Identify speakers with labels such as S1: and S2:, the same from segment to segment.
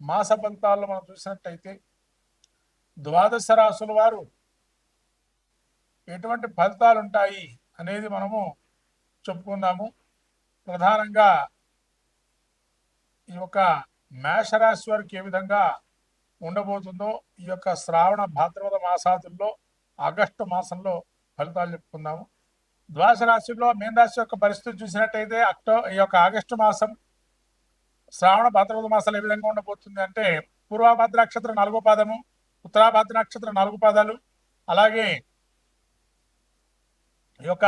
S1: మాస ఫలితాల్లో మనం చూసినట్టయితే ద్వాదశ రాసుల వారు ఎటువంటి ఫలితాలు ఉంటాయి అనేది మనము చెప్పుకుందాము. ప్రధానంగా ఈ యొక్క మేషరాశి వారికి ఏ విధంగా ఉండబోతుందో ఈ యొక్క శ్రావణ భాద్రపద మాసాదుల్లో ఆగస్టు మాసంలో ఫలితాలు చెప్పుకుందాము. ద్వాదశ రాశుల్లో మీనరాశి యొక్క పరిస్థితి చూసినట్టయితే అక్టో ఈ యొక్క ఆగస్టు మాసం శ్రావణ భాద్రపద మాసాలు ఏ విధంగా ఉండబోతుంది అంటే పూర్వభద్ర నక్షత్రం నాలుగో పాదము ఉత్తరాభద్ర నక్షత్రం నాలుగు పాదాలు అలాగే ఈ యొక్క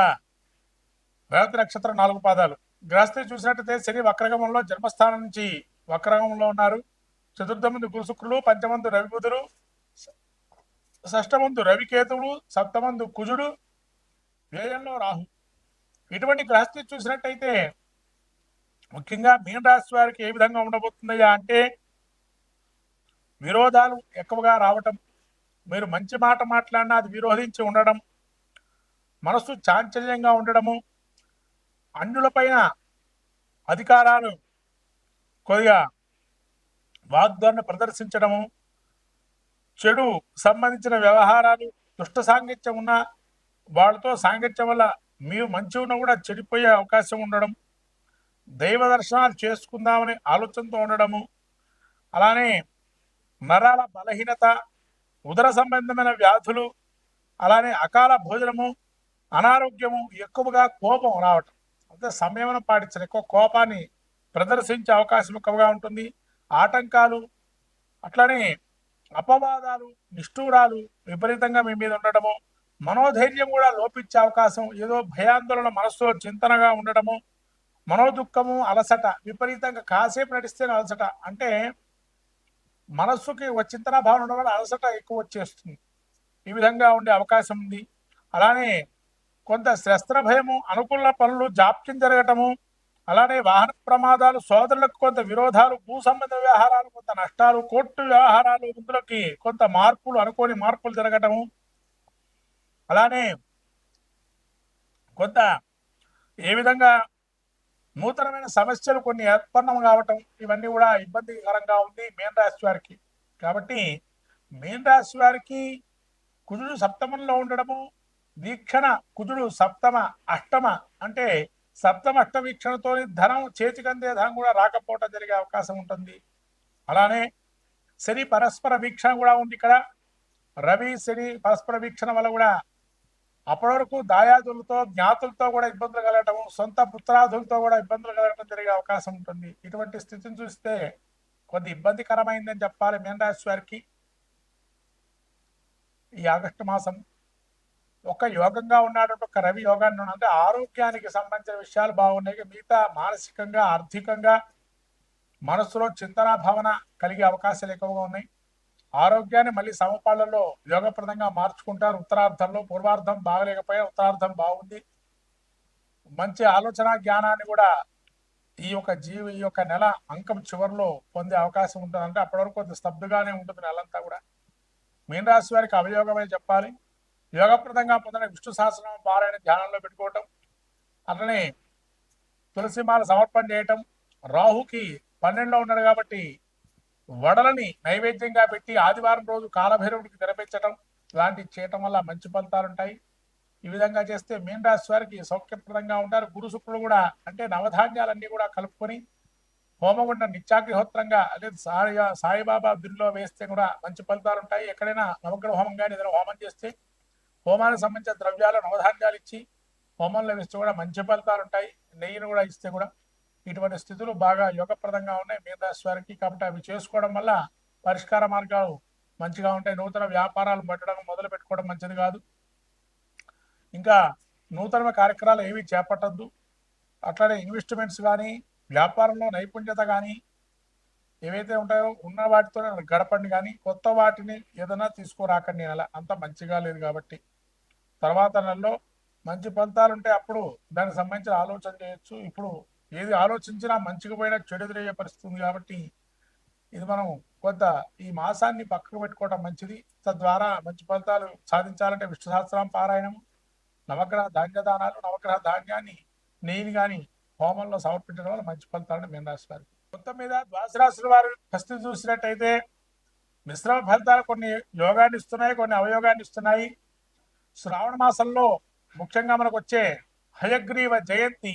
S1: రేవతి నక్షత్రం నాలుగు పాదాలు. గ్రహస్థితి చూసినట్టయితే శని వక్రగమంలో జన్మస్థానం నుంచి వక్రగమంలో ఉన్నారు. చతుర్థమందు గురుశుక్రులు పంచమందు రవిబుధుడు షష్టమందు రవికేతుడు సప్తమందు కుజుడు వ్యయంలో రాహు. ఇటువంటి గ్రహస్థితి చూసినట్టయితే ముఖ్యంగా మీన రాశి వారికి ఏ విధంగా ఉండబోతుందయ్యా అంటే విరోధాలు ఎక్కువగా రావటం మీరు మంచి మాట మాట్లాడినా అది విరోధించి ఉండడం మనసు చాంచల్యంగా ఉండడము అన్యులపైన అధికారాలు కొద్దిగా వాగ్దాన్ని ప్రదర్శించడము చెడు సంబంధించిన వ్యవహారాలు దుష్ట సాంగత్యం ఉన్న వాళ్ళతో సాంగత్యం వల్ల మీరు మంచి ఉన్నా కూడా చెడిపోయే అవకాశం ఉండడం దైవ దర్శనాలు చేసుకుందామనే ఆలోచనతో ఉండడము అలానే నరాల బలహీనత ఉదర సంబంధమైన వ్యాధులు అలానే అకాల భోజనము అనారోగ్యము ఎక్కువగా కోపం రావటం. అంటే సంయమనం పాటించాలి ఎక్కువ కోపాన్ని ప్రదర్శించే అవకాశం ఎక్కువగా ఉంటుంది. ఆటంకాలు అట్లనే అపవాదాలు నిష్ఠూరాలు విపరీతంగా మీ మీద ఉండడము మనోధైర్యం కూడా లోపించే అవకాశం ఏదో భయాందోళన మనస్సులో చింతనగా ఉండడము మనోదుఖము అలసట విపరీతంగా కాసేపు నడిస్తేనే అలసట. అంటే మనస్సుకి చింతన భావన ఉండడం వల్ల అలసట ఎక్కువ వచ్చేస్తుంది. ఈ విధంగా ఉండే అవకాశం ఉంది. అలానే కొంత శస్త్ర భయము అనుకూల పనులు జాప్యం జరగటము అలానే వాహన ప్రమాదాలు సోదరులకు కొంత విరోధాలు భూ సంబంధ వ్యవహారాలు కొంత నష్టాలు కోర్టు వ్యవహారాలు ఇందులోకి కొంత మార్పులు అనుకోని మార్పులు జరగటము అలానే కొంత ఏ విధంగా నూతనమైన సమస్యలు కొన్ని ఉత్పన్నం కావటం ఇవన్నీ కూడా ఇబ్బందికరంగా ఉంది మేన్ రాశి వారికి. కాబట్టి మేన్ రాశి వారికి కుజుడు సప్తమంలో ఉండడము వీక్షణ కుజుడు సప్తమ అష్టమ అంటే సప్తమ అష్ట వీక్షణతో ధనం చేతికందే ధనం కూడా రాకపోవటం జరిగే అవకాశం ఉంటుంది. అలానే శని పరస్పర వీక్షణ కూడా ఉంది ఇక్కడ. రవి శని పరస్పర వీక్షణ వల్ల కూడా అప్పటి వరకు దాయాదులతో జ్ఞాతులతో కూడా ఇబ్బందులు కలగటం సొంత పుత్రాదులతో కూడా ఇబ్బందులు కలగటం జరిగే అవకాశం ఉంటుంది. ఇటువంటి స్థితిని చూస్తే కొద్ది ఇబ్బందికరమైందని చెప్పాలి మీనరాశి వారికి. ఈ ఆగస్టు మాసం ఒక యోగంగా ఉన్నాడు ఒక రవి యోగాన్ని అంటే ఆరోగ్యానికి సంబంధించిన విషయాలు బాగున్నాయి. మిగతా మానసికంగా ఆర్థికంగా మనసులో చింతన భావన కలిగే అవకాశాలు ఎక్కువగా ఉన్నాయి. ఆరోగ్యాన్ని మళ్ళీ సమపాళ్ళలో యోగప్రదంగా మార్చుకుంటారు. ఉత్తరార్థంలో పూర్వార్థం బాగలేకపోయా ఉత్తరార్థం బాగుంది. మంచి ఆలోచన జ్ఞానాన్ని కూడా ఈ యొక్క జీవి ఈ యొక్క నెల అంకం చివరిలో పొందే అవకాశం ఉంటుంది. అంటే అప్పటి వరకు కొంత స్తబ్దుగానే ఉంటుంది నెలంతా కూడా. మీనరాశి వారికి అవయోగమే చెప్పాలి. యోగప్రదంగా పొందిన విష్ణు సహస్రం పారాయణ ధ్యానంలో పెట్టుకోవటం అట్లనే తులసిమాల సమర్పణ చేయటం రాహుకి పన్నెండులో ఉన్నాడు కాబట్టి వడలని నైవేద్యంగా పెట్టి ఆదివారం రోజు కాలభైరవుడికి తెరపించడం లాంటివి చేయటం వల్ల మంచి ఫలితాలు ఉంటాయి ఈ విధంగా చేస్తే మీన రాశి వారికి సౌఖ్యప్రదంగా ఉంటారు. గురు శుక్రుడు కూడా అంటే నవధాన్యాలన్నీ కూడా కలుపుకొని హోమగుండ నిత్యాగ్నిహోత్రంగా అదే సాయి సాయిబాబా బిల్లులో వేస్తే కూడా మంచి ఫలితాలు ఉంటాయి ఎక్కడైనా నవగ్రహ హోమం కానీ ఏదైనా హోమం చేస్తే హోమానికి సంబంధించిన ద్రవ్యాలు నవధాన్యాలు ఇచ్చి హోమంలో వేస్తే కూడా మంచి ఫలితాలు ఉంటాయి నెయ్యిని కూడా ఇస్తే కూడా ఇటువంటి స్థితులు బాగా యోగప్రదంగా ఉన్నాయి. మిగతా రాశి కాబట్టి అవి చేసుకోవడం వల్ల పరిష్కార మార్గాలు మంచిగా ఉంటాయి. నూతన వ్యాపారాలు పెట్టడం మొదలు పెట్టుకోవడం మంచిది కాదు. ఇంకా నూతన కార్యక్రమాలు ఏవి చేపట్టద్దు. అట్లానే ఇన్వెస్ట్మెంట్స్ కానీ వ్యాపారంలో నైపుణ్యత కానీ ఏవైతే ఉంటాయో ఉన్న వాటితో గడపండి కానీ కొత్త వాటిని ఏదైనా తీసుకురాకండి నెల అంత మంచిగా లేదు కాబట్టి. తర్వాత నెలలో మంచి ఫలితాలు ఉంటే అప్పుడు దానికి సంబంధించిన ఆలోచన చేయొచ్చు. ఇప్పుడు ఏది ఆలోచించినా మంచిగా పోయినా చెడు ఎదురయ్యే పరిస్థితి ఉంది కాబట్టి ఇది మనం కొంత ఈ మాసాన్ని పక్కకు పెట్టుకోవడం మంచిది. తద్వారా మంచి ఫలితాలు సాధించాలంటే విష్ణు సహస్రం పారాయణము నవగ్రహ ధాన్యదానాలు నవగ్రహ ధాన్యాన్ని నెయ్యిని కానీ హోమంలో సమర్పించడం వల్ల మంచి ఫలితాలను మీన రాశి వారికి. మొత్తం మీద ద్వాసరాశుల వారు పరిస్థితి చూసినట్టయితే మిశ్రమ ఫలితాలు కొన్ని యోగాన్ని ఇస్తున్నాయి కొన్ని అవయోగాన్ని ఇస్తున్నాయి. శ్రావణ మాసంలో ముఖ్యంగా మనకు వచ్చే హయగ్రీవ జయంతి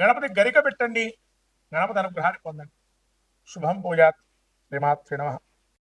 S1: గణపతి గరిక పెట్టండి. గణపతి అనుగ్రహాన్ని పొందండి. శుభం పూజాత్. శ్రీమాత్రి నమ.